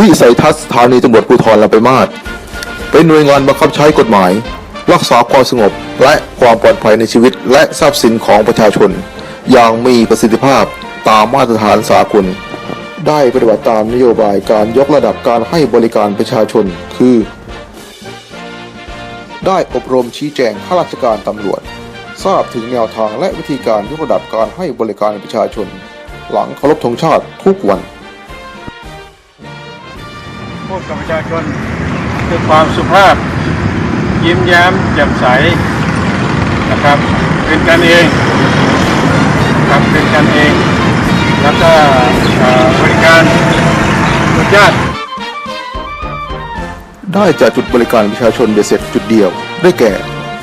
วิสัยทัศน์สถานีตำรวจภูธรลำไปางมาศเป็นหน่วยงานบังคับใช้กฎหมาย รักษาความสงบและความปลอดภัยในชีวิตและทรัพย์สินของประชาชน อย่างมีประสิทธิภาพตามมาตรฐานสากล ได้ปฏิบัติตามนโยบายการยกระดับการให้บริการประชาชน คือ ได้อบรมชี้แจงข้าราชการตำรวจ ทราบถึงแนวทางและวิธีการยกระดับการให้บริการประชาชน หลังเคารพธงชาติทุกวัน พูดกับประชาชนด้วยความสุภาพ ยิ้มแย้มแจ่มใสนะครับ เป็นกันเองครับเป็นกันเอง แล้วก็บริการสุดยอดได้จากจุดบริการประชาชนเบ็ดเสร็จจุดเดียว ได้แก่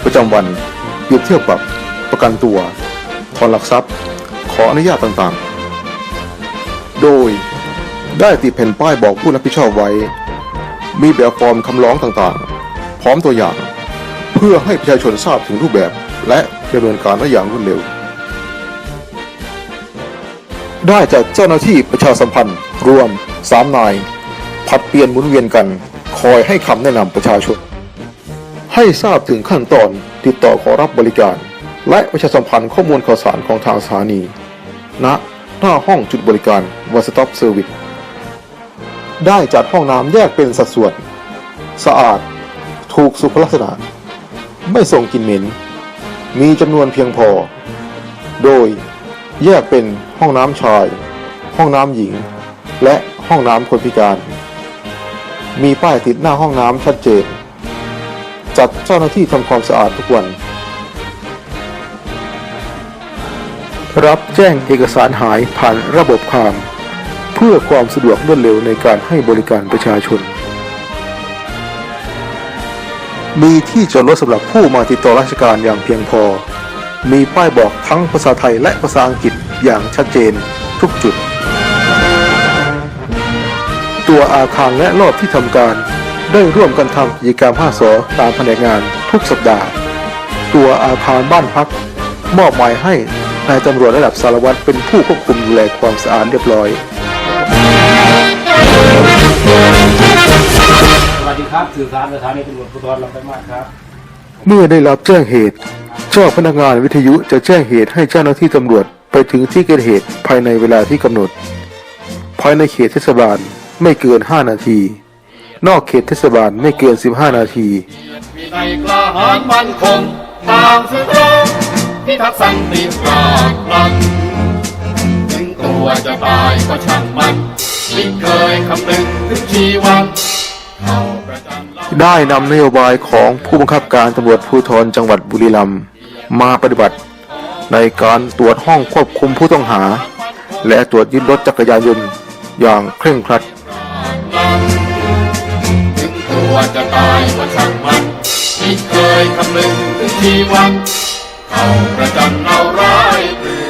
ประจำวันเปรียบเทียบปรับประกันตัว ถอนหลักทรัพย์ ขออนุญาตต่างๆ โดย ได้ติดแผ่นป้ายบอกผู้รับผิดชอบไว้ มีแบบฟอร์มคำร้องต่างๆ พร้อมตัวอย่าง เพื่อให้ประชาชนทราบถึงรูปแบบ และดำเนินการได้อย่างรวดเร็ว ได้จากเจ้าหน้าที่ประชาสัมพันธ์ รวม3นายผัดเปลี่ยนหมุนเวียนกัน คอยให้คำแนะนำประชาชน ให้ทราบถึงขั้นตอนติดต่อขอรับบริการ และประชาสัมพันธ์ข้อมูลข่าวสารของทางสถานีณหน้าห้องจุดบริการ One Stop Service ได้จัดห้องน้ำแยกเป็นสัดส่วน สะอาด ถูกสุขลักษณะ ไม่ส่งกลิ่นเหม็น มีจำนวนเพียงพอ โดยแยกเป็นห้องน้ำชาย ห้องน้ำหญิง และห้องน้ำคนพิการ มีป้ายติดหน้าห้องน้ำชัดเจน จัดเจ้าหน้าที่ทำความสะอาดทุกวัน รับแจ้งเอกสารหายผ่านระบบคาม เพื่อความสะดวกรวดเร็วในการให้บริการประชาชน มีที่จอดรถสำหรับผู้มาติดต่อราชการอย่างเพียงพอ มีป้ายบอกทั้งภาษาไทยและภาษาอังกฤษอย่างชัดเจนทุกจุด ตัวอาคารและรอบที่ทำการ ได้ร่วมกันทำกิจกรรม5สอตามแผนงานทุกสัปดาห์ ตัวอาคารบ้านพัก มอบหมายให้นายตำรวจระดับสารวัตรเป็นผู้ควบคุมดูแลความสะอาดเรียบร้อย สวัสดีครับสื่อสารสถานีตำรวจภูธรลำปางมาศครับ เมื่อได้รับแจ้งเหตุ เจ้าพนักงานวิทยุจะแจ้งเหตุให้เจ้าหน้าที่ตำรวจไปถึงที่เกิดเหตุภายในเวลาที่กำหนด ภายในเขตเทศบาลไม่เกิน 5 นาที นอกเขตเทศบาลไม่เกิน 15 นาที วินัยกล้าหาญมั่นคงตามสืบรองพิทักษ์สันติราษฎร์นั้นถึงตัวจะตายก็ช่างมัน ไม่เคยคำนึงถึงชีวันเข้าประจันเราได้นำนโยบายของผู้บังคับการตำรวจภูธรจังหวัดบุรีรัมย์มาปฏิบัติ ในการตรวจห้องควบคุมผู้ต้องหา และตรวจยึดรถจักรยานยนต์อย่างเคร่งครัด ถึงตัวจะตายก็ช่างมันไม่เคยคำนึงถึงชีวันเข้าประจันเราร้ายหรือ